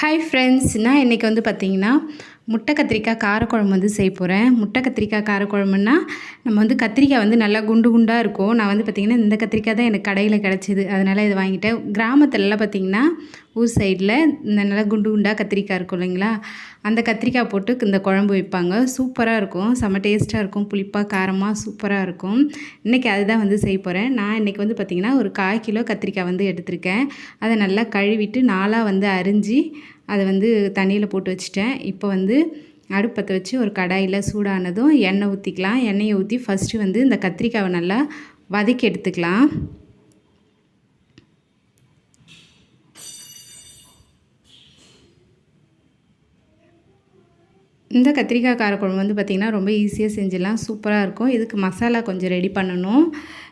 Hi friends நான் இன்றைக்கி வந்து பார்த்திங்கன்னா முட்டை கத்திரிக்காய் காரக்குழம்பு வந்து செய்ய போகிறேன் முட்டை கத்திரிக்காய் காரக்குழம்புன்னா நம்ம வந்து கத்திரிக்காய் வந்து நல்லா குண்டு குண்டாக இருக்கும். நான் வந்து பார்த்திங்கன்னா இந்த கத்திரிக்காய் தான் எனக்கு கடையில் கிடச்சிது. அதனால் இது வாங்கிட்டேன். கிராமத்துலலாம் பார்த்திங்கன்னா ஊர் சைடில் இந்த நல்லா குண்டு குண்டாக கத்திரிக்காய் இருக்கும் இல்லைங்களா? அந்த கத்திரிக்காய் போட்டு இந்த குழம்பு வைப்பாங்க. சூப்பராக இருக்கும். செம்ம டேஸ்ட்டாக இருக்கும். புளிப்பாக காரமாக சூப்பராக இருக்கும். இன்றைக்கி அதுதான் வந்து செய்ய போகிறேன் நான் இன்றைக்கி வந்து பார்த்திங்கன்னா ஒரு கால் கிலோ கத்திரிக்காய் வந்து எடுத்திருக்கேன். அதை நல்லா கழுவிட்டு நாளாக வந்து அரிஞ்சு அதை வந்து தண்ணியில் போட்டு வச்சுட்டேன். இப்போ வந்து அடுப்பத்தை வச்சு ஒரு கடாயில் சூடானதும் எண்ணெய் ஊற்றிக்கலாம் எண்ணெயை ஊற்றி ஃபஸ்ட்டு வந்து இந்த கத்திரிக்காவை நல்லா வதக்கி எடுத்துக்கலாம். இந்த கத்திரிக்காய் காரக்குழம்பு வந்து பார்த்திங்கன்னா ரொம்ப ஈஸியாக செஞ்சிடலாம். சூப்பராக இருக்கும். இதுக்கு மசாலா கொஞ்சம் ரெடி பண்ணணும்.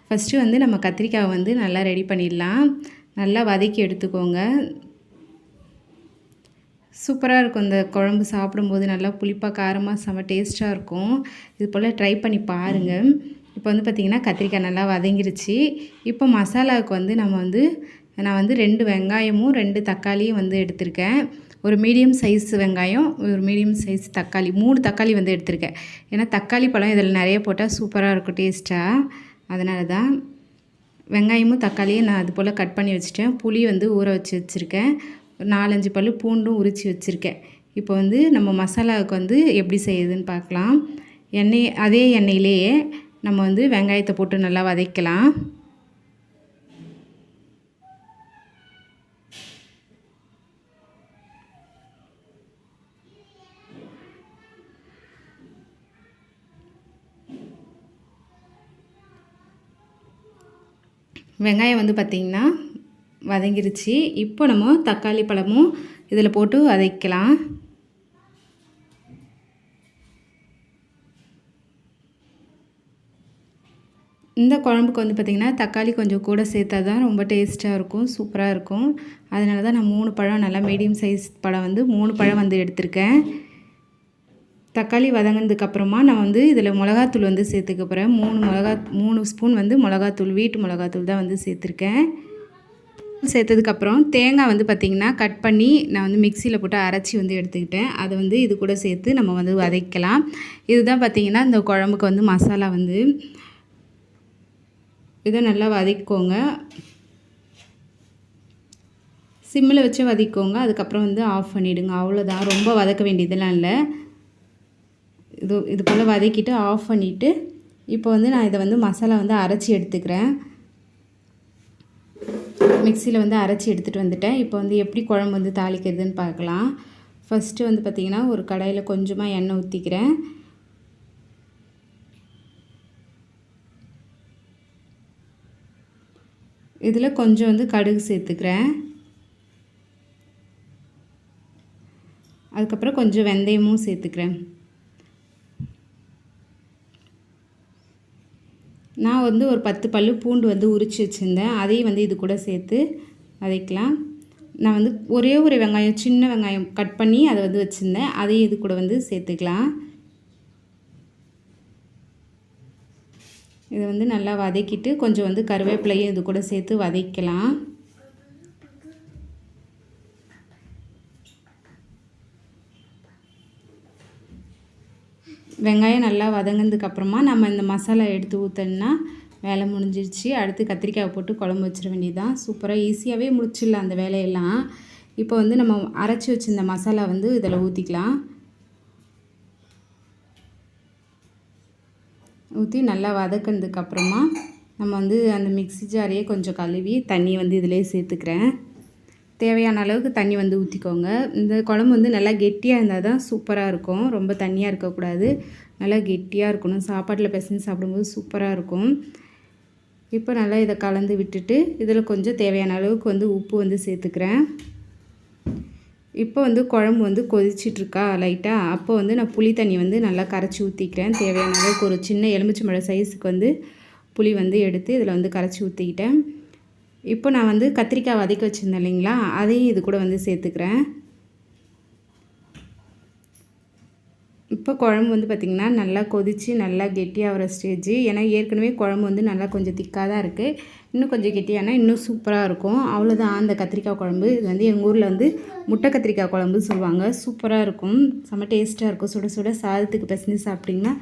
ஃபஸ்ட்டு வந்து நம்ம கத்திரிக்காவை வந்து நல்லா ரெடி பண்ணிடலாம். நல்லா வதக்கி எடுத்துக்கோங்க. சூப்பராக இருக்கும். இந்த குழம்பு சாப்பிடும்போது நல்லா புளிப்பாக காரமாக செம்ம டேஸ்ட்டாக இருக்கும். இது போல் ட்ரை பண்ணி பாருங்கள் இப்போ வந்து பார்த்திங்கன்னா கத்திரிக்காய் நல்லா வதங்கிருச்சு. இப்போ மசாலாவுக்கு வந்து நம்ம வந்து நான் வந்து ரெண்டு வெங்காயமும் ரெண்டு தக்காளியும் வந்து எடுத்திருக்கேன். ஒரு மீடியம் சைஸ் வெங்காயம் ஒரு மீடியம் சைஸ் தக்காளி. மூணு தக்காளி வந்து எடுத்திருக்கேன். ஏன்னா தக்காளி பழம் இதில் நிறைய போட்டால் சூப்பராக இருக்கும் டேஸ்ட்டாக அதனால தான் வெங்காயமும் தக்காளியும் நான் அது போல் கட் பண்ணி வச்சுட்டேன். புளி வந்து ஊற வச்சு வச்சுருக்கேன். நாலஞ்சு பல் பூண்டும் உரித்து வச்சுருக்கேன். இப்போ வந்து நம்ம மசாலாவுக்கு வந்து எப்படி செய்யுதுன்னு பார்க்கலாம். எண்ணெய் அதே எண்ணெயிலேயே நம்ம வந்து வெங்காயத்தை போட்டு நல்லா வதக்கலாம். வெங்காயம் வந்து பார்த்திங்கன்னா வதங்கிருச்சு. இப்போ நம்ம தக்காளி பழமும் இதில் போட்டு வதக்கலாம். இந்த குழம்புக்கு வந்து பார்த்திங்கன்னா தக்காளி கொஞ்சம் கூட சேர்த்தா தான் ரொம்ப டேஸ்ட்டாக இருக்கும் சூப்பராக இருக்கும். அதனால தான் நான் மூணு பழம் நல்லா மீடியம் சைஸ் பழம் வந்து மூணு பழம் வந்து எடுத்திருக்கேன். தக்காளி வதங்கினதுக்கப்புறமா நான் வந்து இதில் மிளகாத்தூள் வந்து சேர்த்துக்க போகிறேன் மூணு மிளகா மூணு ஸ்பூன் வந்து மிளகாத்தூள் வீட்டு மிளகாத்தூள் தான் வந்து சேர்த்துருக்கேன். சேர்த்ததுக்கப்புறம் தேங்காய் வந்து பார்த்திங்கன்னா கட் பண்ணி நான் வந்து மிக்சியில் போட்டு அரைச்சி வந்து எடுத்துக்கிட்டேன். அதை வந்து இது கூட சேர்த்து நம்ம வந்து வதக்கலாம். இதுதான் பார்த்திங்கன்னா இந்த குழம்புக்கு வந்து மசாலா வந்து. இதை நல்லா வதக்கிக்கோங்க. சிம்மில் வச்சு வதக்கிக்கோங்க. அதுக்கப்புறம் வந்து ஆஃப் பண்ணிவிடுங்க அவ்வளோதான் ரொம்ப வதக்க வேண்டியதெல்லாம் இல்லை. இது இது போல் வதக்கிட்டு ஆஃப் பண்ணிவிட்டு இப்போ வந்து நான் இதை வந்து மசாலா வந்து அரைச்சி எடுத்துக்கிறேன். மிக்சியில் வந்து அரைச்சி எடுத்துகிட்டு வந்துட்டேன். இப்போ வந்து எப்படி குழம்பு வந்து தாளிக்கிறதுன்னு பார்க்கலாம். ஃபஸ்ட்டு வந்து பார்த்திங்கன்னா ஒரு கடாயில் கொஞ்சமாக எண்ணெய் ஊற்றிக்கிறேன் இதில் கொஞ்சம் வந்து கடுகு சேர்த்துக்கிறேன். அதுக்கப்புறம் கொஞ்சம் வெந்தயமும் சேர்த்துக்கிறேன். நான் வந்து ஒரு பத்து பல்லு பூண்டு வந்து உரித்து வச்சுருந்தேன். அதையும் வந்து இது கூட சேர்த்து வதக்கலாம் நான் வந்து ஒரே ஒரு வெங்காயம் சின்ன வெங்காயம் கட் பண்ணி அதை வந்து வச்சுருந்தேன். அதையும் இது கூட வந்து சேர்த்துக்கலாம். இதை வந்து நல்லா வதக்கிட்டு கொஞ்சம் வந்து கருவேப்பிலையும் இது கூட சேர்த்து வதக்கலாம். வெங்காயம் நல்லா வதங்கினதுக்கப்புறமா நம்ம இந்த மசாலா எடுத்து ஊற்றணுன்னா வேலை முடிஞ்சிருச்சு. அடுத்து கத்திரிக்காய் போட்டு குழம்பு வச்சிட வேண்டியதுதான். சூப்பராக ஈஸியாகவே முடிச்சிடலாம் அந்த வேலையெல்லாம். இப்போ வந்து நம்ம அரைச்சி வச்சுருந்த மசாலா வந்து இதில் ஊற்றிக்கலாம் ஊற்றி நல்லா வதக்கினதுக்கப்புறமா நம்ம வந்து அந்த மிக்சி ஜாரையே கொஞ்சம் கழுவி தண்ணி வந்து இதிலே சேர்த்துக்கிறேன். தேவையான அளவுக்கு தண்ணி வந்து ஊற்றிக்கோங்க இந்த குழம்பு வந்து நல்லா கெட்டியாக இருந்தால் தான் சூப்பராக இருக்கும். ரொம்ப தண்ணியாக இருக்கக்கூடாது. நல்லா கெட்டியாக இருக்கணும். சாப்பாட்டில் பிசைஞ்சு சாப்பிடும்போது சூப்பராக இருக்கும். இப்போ நல்லா இதை கலந்து விட்டுட்டு இதில் கொஞ்சம் தேவையான அளவுக்கு வந்து உப்பு வந்து சேர்த்துக்கிறேன். இப்போ வந்து குழம்பு வந்து கொதிச்சிட்ருக்கா லைட்டாக அப்போ வந்து நான் புளி தண்ணி வந்து நல்லா கரைச்சி ஊற்றிக்கிறேன் தேவையான அளவுக்கு ஒரு சின்ன எலுமிச்சம்பழ சைஸுக்கு வந்து புளி வந்து எடுத்து இதில் வந்து கரைச்சி ஊற்றிக்கிட்டேன் இப்போ நான் வந்து கத்திரிக்காய் வதக்கி வச்சுருந்தேன் இல்லைங்களா? அதையும் இது கூட வந்து சேர்த்துக்கிறேன். இப்போ குழம்பு வந்து பார்த்திங்கன்னா நல்லா கொதித்து நல்லா கெட்டியாகிற ஸ்டேஜ் ஏன்னா ஏற்கனவே குழம்பு வந்து நல்லா கொஞ்சம் திக்காக தான் இருக்குது இன்னும் கொஞ்சம் கெட்டியானா இன்னும் சூப்பராக இருக்கும். அவ்வளோதான் அந்த கத்திரிக்காய் குழம்பு இது வந்து எங்கள் ஊரில் வந்து முட்டை கத்திரிக்காய் குழம்பு சொல்லுவாங்க. சூப்பராக இருக்கும். செம்ம டேஸ்ட்டாக இருக்கும். சுட சுட சாதத்துக்கு பிசைஞ்சு சாப்பிட்டிங்கன்னா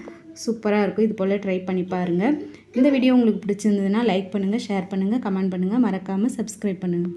சூப்பராக இருக்கும். இது போல் ட்ரை பண்ணி பாருங்கள் இந்த வீடியோ உங்களுக்கு பிடிச்சிருந்ததுன்னா லைக் பண்ணுங்கள் ஷேர் பண்ணுங்கள் கமெண்ட் பண்ணுங்கள் மறக்காமல் சப்ஸ்கிரைப் பண்ணுங்கள்